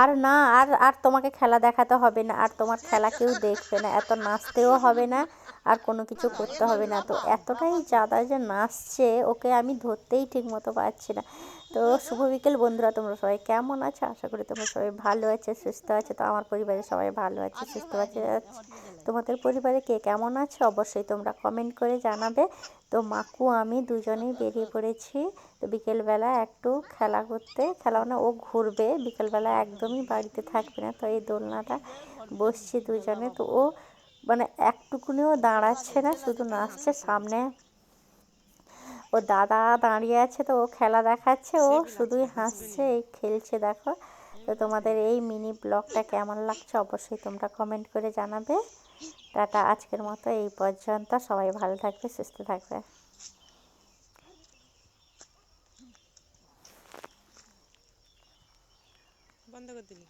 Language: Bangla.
আর না, আর আর তোমাকে খেলা দেখাতে হবে না, আর তোমার খেলা কেউ দেখবে না, এত নাচতেও হবে না, আর কোনো কিছু করতে হবে না। তো এতটাই জাদা যে নাচছে, ওকে আমি ধরতেই ঠিক মতো পারছি না। তো শুভ বিকেল বন্ধুরা, তোমরা সবাই কেমন আছো? আশা করি তোমরা সবাই ভালো আছে, সুস্থ আছে। তো আমার পরিবারে সবাই ভালো আছে, সুস্থ আছে। তোমাদের পরিবারে কে কেমন আছে? অবশ্যই তোমরা কমেন্ট করে জানাবে। তো মাকু, আমি দুজনেই বেরিয়ে পড়েছি। তো বিকেলবেলা একটু খেলা করতে। খেলা মানে ও ঘুরবে। বিকেলবেলা একদমই বাড়িতে থাকবে না। তো এই দোলনাটা বসছি দুজনে। তো ও মানে একটুকুনিও দাঁড়াচ্ছে না, শুধু নাচছে সামনে। ও দাদা দাঁড়িয়ে আছে, তো ও খেলা দেখাচ্ছে। ও শুধুই হাসছে, এই খেলছে, দেখো। তো তোমাদের এই মিনি ব্লগটা কেমন লাগছে অবশ্যই তোমরা কমেন্ট করে জানাবে। টাটা আজকের মতো এই পর্যন্ত। সবাই ভালো থাকবে সুস্থ থাকবে। বন্ধ করে দিলি।